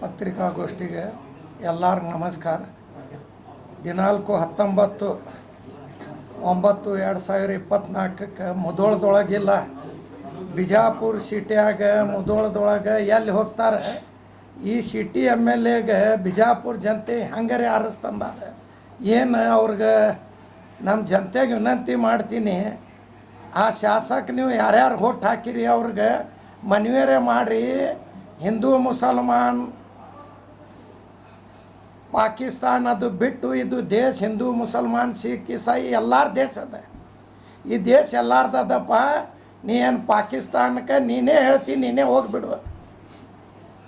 ಪತ್ರಿಕಾಗೋಷ್ಠಿಗೆ ಎಲ್ಲರಿಗೂ ನಮಸ್ಕಾರ. ದಿನಾಲ್ಕು ಹತ್ತೊಂಬತ್ತು, ಒಂಬತ್ತು ಎರಡು ಸಾವಿರ ಇಪ್ಪತ್ತ್ನಾಲ್ಕಕ್ಕೆ ಮುದೋಳದೊಳಗಿಲ್ಲ ಬಿಜಾಪುರ ಸಿಟಿಯಾಗ ಮುದೋಳದೊಳಗೆ ಎಲ್ಲಿ ಹೋಗ್ತಾರೆ? ಈ ಸಿಟಿ ಎಂ ಎಲ್ ಎಗೆ ಬಿಜಾಪುರ ಜನತೆ ಹಂಗಾರೆ ಆರಿಸ್ತಂದಾರೆ. ಏನು ಅವ್ರಿಗೆ ನಮ್ಮ ಜನತೆಗೆ ವಿನಂತಿ ಮಾಡ್ತೀನಿ, ಆ ಶಾಸಕ ನೀವು ಯಾರ್ಯಾರು ಹೋಟ್ ಹಾಕಿರಿ ಅವ್ರಿಗೆ ಮನವಿಯರೇ ಮಾಡಿರಿ. ಹಿಂದೂ, ಮುಸಲ್ಮಾನ್ ಪಾಕಿಸ್ತಾನ ಅದು ಬಿಟ್ಟು ಇದು ದೇಶ ಹಿಂದೂ ಮುಸಲ್ಮಾನ್, ಸಿಖ್, ಇಸಾಯಿ ಎಲ್ಲಾರ ದೇಶ ಅದ. ಈ ದೇಶ ಎಲ್ಲಾರ್ದದಪ್ಪ ನೀ ಏನು ಪಾಕಿಸ್ತಾನಕ್ಕೆ ನೀನೇ ಹೇಳ್ತೀನಿ ನೀನೇ ಹೋಗ್ಬಿಡು.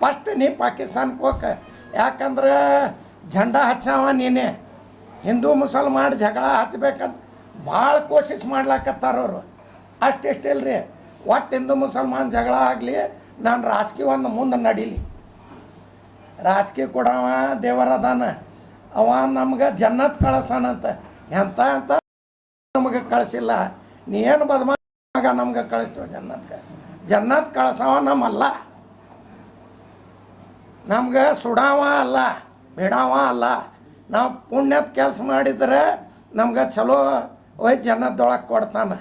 ಫಸ್ಟ್ ನೀ ಪಾಕಿಸ್ತಾನಕ್ಕೆ ಹೋಗ ಯಾಕಂದ್ರೆ ಜಂಡ ಹಚ್ಚಾವ ನೀನೇ. ಹಿಂದೂ ಮುಸಲ್ಮಾನ್ ಜಗಳ ಹಚ್ಬೇಕಂತ ಭಾಳ ಮಾಡ್ಲಾಕತ್ತಾರವರು ಅಷ್ಟಿಷ್ಟಿಲ್ಲ ರೀ ಒಟ್ಟು ಹಿಂದೂ ಮುಸಲ್ಮಾನ್ ಜಗಳ ಆಗಲಿ, ನಾನು ರಾಜಕೀಯ ಒಂದು ಮುಂದೆ ನಡೀಲಿ. ರಾಜಕೀಯ ಕೊಡವ ದೇವರದಾನ ಅವ ನಮ್ಗೆ ಜನ್ನತ್ ಕಳಿಸ್ತಾನಂತ. ಎಂತ ಅಂತ ನಮಗೆ ಕಳಿಸಿಲ್ಲ. ನೀ ಏನು ಬದಮಾಗ ನಮ್ಗೆ ಕಳಿಸ್ತೇವೆ ಜನ್ನತ್ಗೆ. ಜನ್ನತ್ ಕಳಿಸವ ನಮ್ಮಲ್ಲ. ನಮ್ಗೆ ಸುಡಾವ ಅಲ್ಲ, ಬಿಡಾವ ಅಲ್ಲ. ನಾವು ಪುಣ್ಯದ ಕೆಲಸ ಮಾಡಿದ್ರೆ ನಮ್ಗೆ ಚಲೋ ಒಯ್ ಜನ್ನದೊಳಗೆ ಕೊಡ್ತಾನೆ.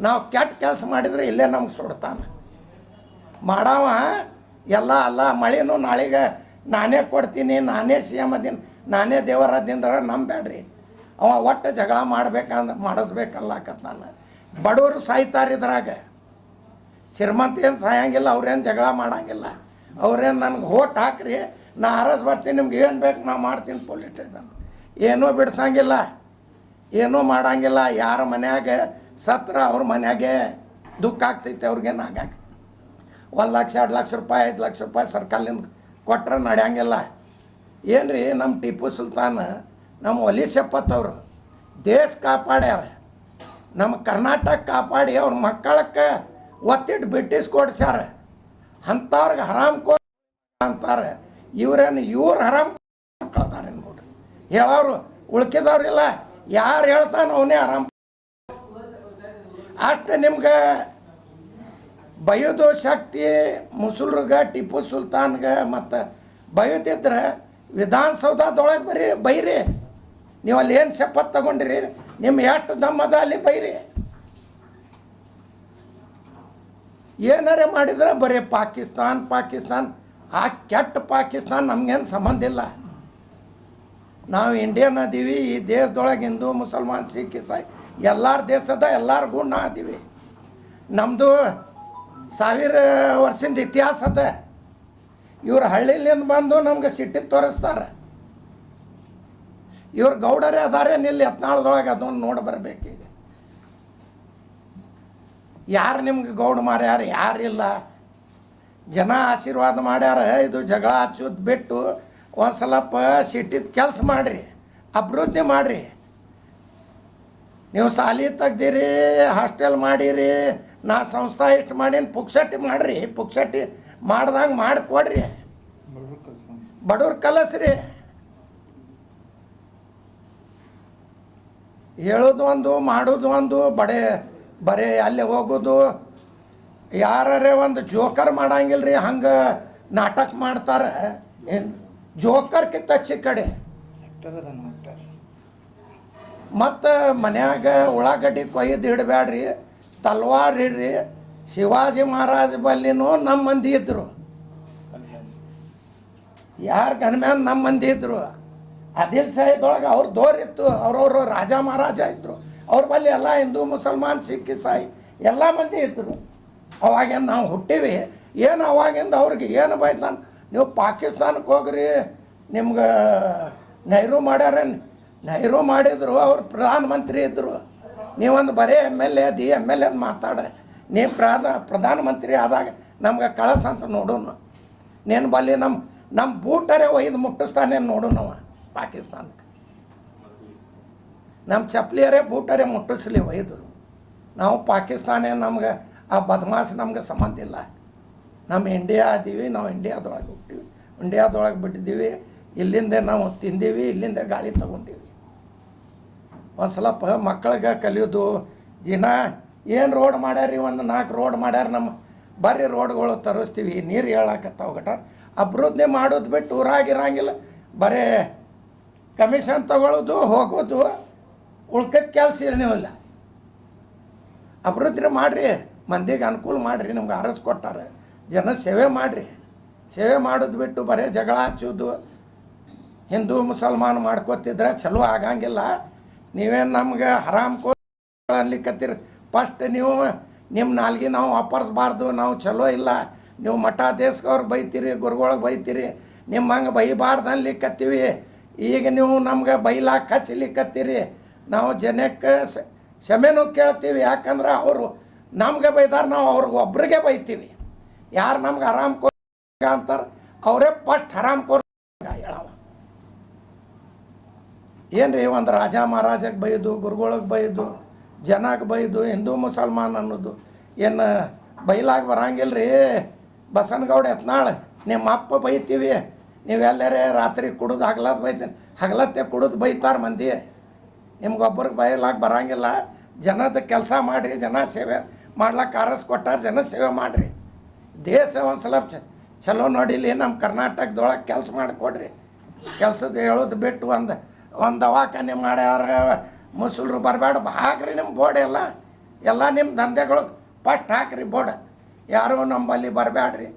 ನಾವು ಕೆಟ್ಟ ಕೆಲಸ ಮಾಡಿದರೆ ಇಲ್ಲೇ ನಮ್ಗೆ ಸುಡ್ತಾನೆ. ಮಾಡವ, ಎಲ್ಲ ಅಲ್ಲ, ಮಳೆನೂ ನಾಳೆಗೆ ನಾನೇ ಕೊಡ್ತೀನಿ, ನಾನೇ ಸಿ ಎಂ ಅದೀನಿ, ನಾನೇ ದೇವರದಿಂದ ನಂಬೇಡ್ರಿ ಅವ ಒಟ್ಟು ಜಗಳ ಮಾಡ್ಬೇಕಂದ್ರೆ ಮಾಡ್ಬೇಕಂದ ಮಾಡಿಸ್ಬೇಕಲ್ಲಕತ್ತಾನ ಬಡವರು ಸಾಯ್ತಾರೆ ಇದ್ರಾಗ. ಶ್ರೀಮಂತ ಏನು ಸಾಯಂಗಿಲ್ಲ ಅವ್ರೇನು ಜಗಳ ಮಾಡಂಗಿಲ್ಲ. ಅವ್ರೇನು ನನಗೆ ಹೋಟ್ ಹಾಕ್ರಿ, ನಾ ಅರಸ್ ಬರ್ತೀನಿ, ನಿಮ್ಗೆ ಏನು ಬೇಕು ನಾ ಮಾಡ್ತೀನಿ ಪೊಲೀಸ್ ಸ್ಟೇಷನ್ ಏನೂ ಬಿಡ್ಸಂಗಿಲ್ಲ, ಏನೂ ಮಾಡಂಗಿಲ್ಲ. ಯಾರ ಮನ್ಯಾಗ ಸತ್ರ ಅವ್ರ ಮನ್ಯಾಗೆ ದುಃಖ ಆಗ್ತೈತೆ, ಅವ್ರಿಗೇನು ಆಗಾಕ. ಒಂದು ಲಕ್ಷ, ಎರಡು ಲಕ್ಷ ರೂಪಾಯಿ, ಐದು ಲಕ್ಷ ರೂಪಾಯಿ ಸರ್ಕಾರದಿಂದ ಕೊಟ್ರೆ ನಡೆಯಂಗಿಲ್ಲ. ಏನು ರೀ ನಮ್ಮ ಟಿಪ್ಪು ಸುಲ್ತಾನ್ ನಮ್ಮ ಒಲಿ ಶಪ್ಪತ್ತವರು ದೇಶ ಕಾಪಾಡ್ಯಾರ. ನಮ್ಮ ಕರ್ನಾಟಕ ಕಾಪಾಡಿ ಅವ್ರ ಮಕ್ಕಳಕ್ಕೆ ಒತ್ತಿಟ್ಟು ಬ್ರಿಟಿಷ್ ಕೊಡ್ಸ್ಯಾರ. ಅಂಥವ್ರಿಗೆ ಹರಾಮ್ ಕೋ ಅಂತಾರೆ. ಇವ್ರೇನು ಇವ್ರು ಹರಾಮ್ ಕಳ್ತಾರೆ ನೋಡ್ರಿ. ಹೇಳೋರು ಉಳ್ಕಿದವ್ರಿಲ್ಲ ಯಾರು ಹೇಳ್ತಾನೆ ಅವನೇ ಆರಾಮ್ ಅಷ್ಟು ನಿಮ್ಗೆ ಬಯೋದು ಶಕ್ತಿ ಮುಸುಲ್ರಿಗೆ, ಟಿಪ್ಪು ಸುಲ್ತಾನ್ಗೆ, ಮತ್ತು ಬಯೋದಿದ್ರೆ ವಿಧಾನಸೌಧದೊಳಗೆ ಬರೀ, ಬೈರಿ. ನೀವು ಅಲ್ಲಿ ಏನು ಶಪಥ ತಗೊಂಡಿರಿ? ನಿಮ್ಮ ಎಷ್ಟು ದಮ್ಮದ ಅಲ್ಲಿ ಬೈರಿ. ಏನಾರೇ ಮಾಡಿದ್ರೆ ಬರೀ ಪಾಕಿಸ್ತಾನ್ ಪಾಕಿಸ್ತಾನ್. ಆ ಕೆಟ್ಟ ಪಾಕಿಸ್ತಾನ್ ನಮ್ಗೇನು ಸಂಬಂಧ ಇಲ್ಲ. ನಾವು ಇಂಡಿಯನ್ ಅದೀವಿ, ಈ ದೇಶದೊಳಗೆ ಹಿಂದೂ, ಮುಸಲ್ಮಾನ್, ಸಿಖ್, ಇಸಾಯಿ ಎಲ್ಲರ ದೇಶದ ಎಲ್ಲರಿಗೂ ನಾ ಅದೀವಿ. ನಮ್ಮದು ಸಾವಿರ ವರ್ಷದ ಇತಿಹಾಸ ಅದ. ಇವ್ರು ಹಳ್ಳಿಲಿಂದ ಬಂದು ನಮ್ಗೆ ಸಿಟ್ಟಿ ತೋರಿಸ್ತಾರೆ. ಇವ್ರು ಗೌಡರೇ ಅದಾರೆ ನಿಲ್ಲಿ ಹತ್ನಾಳದೊಳಗೆ ಅದನ್ನು ನೋಡಿ ಬರಬೇಕೀಗ. ಯಾರು ನಿಮ್ಗೆ ಗೌಡ ಮಾಡ್ಯಾರ ಯಾರಿಲ್ಲ ಜನ ಆಶೀರ್ವಾದ ಮಾಡ್ಯಾರ, ಇದು ಜಗಳ ಹಚ್ಚೋದು ಬಿಟ್ಟು ಒಂದು ಸ್ವಲ್ಪ ಸಿಟ್ಟಿದ ಕೆಲಸ ಮಾಡಿರಿ, ಅಭಿವೃದ್ಧಿ ಮಾಡಿರಿ. ನೀವು ಸಾಲಿ ತೆಗ್ದಿರಿ, ಹಾಸ್ಟೆಲ್ ಮಾಡಿರಿ ನಾ ಸಂಸ್ಥಾ ಇಷ್ಟು ಮಾಡೀನಿ ಪುಕ್ಸಟ್ಟಿ ಮಾಡಿರಿ, ಪುಕ್ಸಟ್ಟಿ ಮಾಡ್ದಂಗೆ ಮಾಡಿ ಕೊಡ್ರಿ ಬಡವ್ರ ಕಲಸ್ರಿ. ಹೇಳೋದು ಒಂದು, ಮಾಡೋದು ಒಂದು, ಬಡೇ, ಬರೇ ಅಲ್ಲಿ ಹೋಗೋದು. ಯಾರೇ ಒಂದು ಜೋಕರ್ ಮಾಡಂಗಿಲ್ಲ ರೀ ಹಂಗೆ ನಾಟಕ ಮಾಡ್ತಾರೆ. ಏನು ಜೋಕರ್ಕಿಂತ ಕಡೆ ಮತ್ತು ಮನ್ಯಾಗ ಉಳ್ಳಾಗಡ್ಡಿ ಕೊಯ್ದು ಇಡಬೇಡ್ರಿ ತಲ್ವಾರ್ ಇಡ್ರಿ ಶಿವಾಜಿ ಮಹಾರಾಜ ಬಲ್ಲಿನೂ ನಮ್ಮ ಮಂದಿ ಇದ್ದರು ಯಾರು ಗನ್ಮ್ಯಾನ್ ನಮ್ಮ ಮಂದಿ ಇದ್ದರು ಅದಿಲ್ ಸಾಹಿದೊಳಗೆ ಅವ್ರ ದೋರ್ ಇತ್ತು ಅವ್ರವ್ರು ರಾಜ ಮಹಾರಾಜ ಇದ್ದರು ಅವ್ರ ಬಲ್ಲಿ ಎಲ್ಲ ಹಿಂದೂ, ಮುಸಲ್ಮಾನ್, ಸಿಖ್, ಇಸಾಯಿ ಎಲ್ಲ ಮಂದಿ ಇದ್ದರು ಅವಾಗೇನು ನಾವು ಹುಟ್ಟಿವಿ. ಏನು ಅವಾಗಿಂದ ಅವ್ರಿಗೆ ಏನು ಬೈತಾನ ನೀವು ಪಾಕಿಸ್ತಾನಕ್ಕೆ ಹೋಗ್ರಿ, ನಿಮ್ಗೆ ನೆಹರು ಮಾಡ್ಯಾರೇನು? ನೆಹರು ಮಾಡಿದ್ರು, ಅವ್ರು ಪ್ರಧಾನಮಂತ್ರಿ ಇದ್ದರು ನೀವೊಂದು ಬರೀ M L A the M L A ಮಾತಾಡ ನೀ ಪ್ರಧಾನ, ಪ್ರಧಾನಮಂತ್ರಿ ಆದಾಗ ನಮ್ಗೆ ಕಳಸ ಅಂತ ನೋಡೋನು. ನೀನು ಬಲ್ಲಿ ನಮ್ಮ ನಮ್ಮ ಬೂಟರೇ ಒಯ್ದು ಮುಟ್ಟಿಸ್ತಾನೆ ನೋಡೋನವ ಪಾಕಿಸ್ತಾನಕ್ಕೆ ನಮ್ಮ ಚಪ್ಲಿಯರೇ ಬೂಟರೇ ಮುಟ್ಟಿಸ್ಲಿ ಒಯ್ದು. ನಾವು ಪಾಕಿಸ್ತಾನೇ ನಮ್ಗೆ, ಆ ಬದಮಾಸ್ ನಮ್ಗೆ ಸಂಬಂಧ ಇಲ್ಲ. ನಮ್ಮ ಇಂಡಿಯಾ ಅದೀವಿ ನಾವು ಇಂಡಿಯಾದೊಳಗೆ ಹುಟ್ಟಿವಿ. ಇಂಡಿಯಾದೊಳಗೆ ಬಿಟ್ಟಿದ್ದೀವಿ ಇಲ್ಲಿಂದ ನಾವು ತಿಂದೀವಿ, ಇಲ್ಲಿಂದ ಗಾಳಿ ತಗೊಂಡೀವಿ. ಒಂದು ಸ್ವಲ್ಪ ಮಕ್ಕಳಿಗೆ ಕಲಿಯೋದು, ದಿನ ಏನು ರೋಡ್ ಮಾಡ್ಯಾರಿ? ಒಂದು ನಾಲ್ಕು ರೋಡ್ ಮಾಡ್ಯಾರ ನಮ್ಮ ಬರ್ರಿ ರೋಡ್ಗಳು ತರಿಸ್ತೀವಿ. ನೀರು ಹೇಳಕತ್ತಾವ ಗಟ ಅಭಿವೃದ್ಧಿ ಮಾಡೋದು ಬಿಟ್ಟು ಊರಾಗಿರಂಗಿಲ್ಲ ಬರೇ ಕಮಿಷನ್ ತಗೊಳ್ಳೋದು ಹೋಗೋದು, ಉಳ್ಕದ ಕೆಲಸ ಏನಿಲ್ಲ ಅಭಿವೃದ್ಧಿ ಮಾಡಿರಿ. ಮಂದಿಗೆ ಅನುಕೂಲ ಮಾಡಿರಿ, ನಿಮ್ಗೆ ಅರಸ್ ಕೊಟ್ಟಾರೆ. ಜನ ಸೇವೆ ಮಾಡಿರಿ. ಸೇವೆ ಮಾಡೋದು ಬಿಟ್ಟು ಬರೀ ಜಗಳ ಹಚ್ಚೋದು. ಹಿಂದೂ, ಮುಸಲ್ಮಾನ್ ಮಾಡ್ಕೋತಿದ್ರೆ ಚಲೋ ಆಗಂಗಿಲ್ಲ. ನೀವೇನು ನಮ್ಗೆ ಹರಾಮ್ ಕೋ ಅನ್ಲಿಕ್ಕತ್ತೀರಿ? ಫಸ್ಟ್ ನೀವು ನಿಮ್ಮ ನಾಲ್ಗೆ ನಾವು ವಾಪರ್ಸ್ಬಾರ್ದು, ನಾವು ಚಲೋ ಇಲ್ಲ. ನೀವು ಮಠ ದೇಶದವ್ರಿಗೆ ಬೈತೀರಿ ಗುರುಗಳಿಗೆ ಬೈತೀರಿ ನಿಮ್ಮ ಹಂಗೆ ಬೈಬಾರ್ದು ಅನ್ಲಿಕ್ಕತ್ತೀವಿ. ಈಗ ನೀವು ನಮ್ಗೆ ಬೈಲಾಕ ಹಚ್ಚಲಿಕ್ಕತ್ತೀರಿ ನಾವು ಜನಕ್ಕೆ ಕ್ಷಮೆನೂ ಕೇಳ್ತೀವಿ. ಯಾಕಂದ್ರೆ ಅವರು ನಮ್ಗೆ ಬೈದಾರ ನಾವು ಅವ್ರಿಗೆ ಒಬ್ರಿಗೆ ಬೈತೀವಿ. ಯಾರು ನಮ್ಗೆ ಆರಾಮ್ ಕೋರ್ ಅಂತಾರೆ, ಅವರೇ ಫಸ್ಟ್ ಆರಾಮ್ ಕೋರ್ ಹೇಳವ ರೀ ಒಂದು ರಾಜ ಮಹಾರಾಜಕ್ಕೆ ಬೈದು, ಗುರುಗಳಿಗೆ ಬೈದು ಜನಕ್ಕೆ ಬೈದು, ಹಿಂದೂ ಮುಸಲ್ಮಾನ್ ಅನ್ನೋದು. ಏನು ಬೈಲಾಗ ಬರಂಗಿಲ್ಲ ರೀ ಬಸನಗೌಡ ಎತ್ನಾಳ್ ನಿಮ್ಮ ಅಪ್ಪ ಬೈತೀವಿ. ನೀವೆಲ್ಲರೇ ರಾತ್ರಿ ಕುಡಿದು ಹಗಲತ್ ಬೈತೀನಿ. ಹಗ್ಲತ್ತೆ ಕುಡಿದು ಬೈತಾರೆ ಮಂದಿ. ನಿಮ್ಗೊಬ್ಬರಿಗೆ ಬೈಲಾಗ ಬರಂಗಿಲ್ಲ. ಜನದ ಕೆಲಸ ಮಾಡಿರಿ, ಜನ ಸೇವೆ ಮಾಡ್ಲಾಕ ಕಾರಸ್ ಕೊಟ್ಟಾರ, ಜನ ಸೇವೆ ಮಾಡಿರಿ. ದೇಶ ಒಂದು ಸಲ ಚಲೋ ನೋಡಿಲಿ ನಮ್ಮ ಕರ್ನಾಟಕದೊಳಗೆ ಕೆಲಸ ಮಾಡಿಕೊಡ್ರಿ. ಕೆಲಸದ ಹೇಳೋದು ಬಿಟ್ಟು ಒಂದು ಒಂದು ದವಾಖಾನೆ ಮಾಡ್ಯಾರ ಮುಸಲ್ರು ಬರಬೇಡ ಹಾಕ್ರಿ ನಿಮ್ಮ ಬೋರ್ಡ್ ಎಲ್ಲ. ಎಲ್ಲ ನಿಮ್ಮ ದಂಧೆಗಳು. ಫಸ್ಟ್ ಹಾಕ್ರಿ ಬೋರ್ಡ್. ಯಾರೂ ನಂಬಲ್ಲಿ ಬರಬೇಡ್ರಿ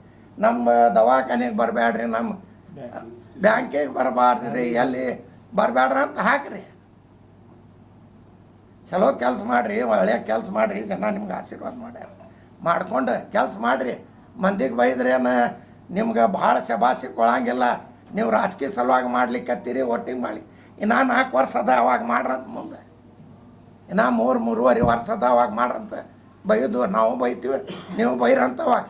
ನಮ್ಮ ದವಾಖಾನೆಗೆ ಬರಬೇಡ್ರಿ ನಮ್ಮ ಬ್ಯಾಂಕಿಗೆ ಬರಬಾರ್ದ್ರಿ, ಎಲ್ಲಿ ಬರಬೇಡ್ರ ಅಂತ ಹಾಕ್ರಿ. ಚಲೋ ಕೆಲಸ ಮಾಡಿರಿ ಒಳ್ಳೆಯ ಕೆಲಸ ಮಾಡಿರಿ. ಜನ ನಿಮ್ಗೆ ಆಶೀರ್ವಾದ ಮಾಡ್ಯಾರ. ಮಾಡ್ಕೊಂಡು ಕೆಲಸ ಮಾಡಿರಿ. ಮಂದಿಗೆ ಬೈದ್ರೇನು ನಿಮ್ಗೆ ಭಾಳ ಶಬಾಸಿ ಕೊಳಂಗಿಲ್ಲ ನೀವು ರಾಜಕೀಯ ಸಲುವಾಗಿ ಮಾಡ್ಲಿಕ್ಕತ್ತೀರಿ ಒಟ್ಟಿಗೆ ಮಾಡಿ ಇನ್ನು ನಾಲ್ಕು ವರ್ಷ ಅದ, ಅವಾಗ ಮಾಡ್ರಂತ ಮುಂದೆ. ಇನ್ನೂ ಮೂರು ಮೂರುವರೆ ವರ್ಷ ಅದ, ಅವಾಗ ಮಾಡ್ರಂತ. ಬೈದು ನಾವು ಬೈತೀವಿ, ನೀವು ಬೈರಂತ ಅವಾಗ.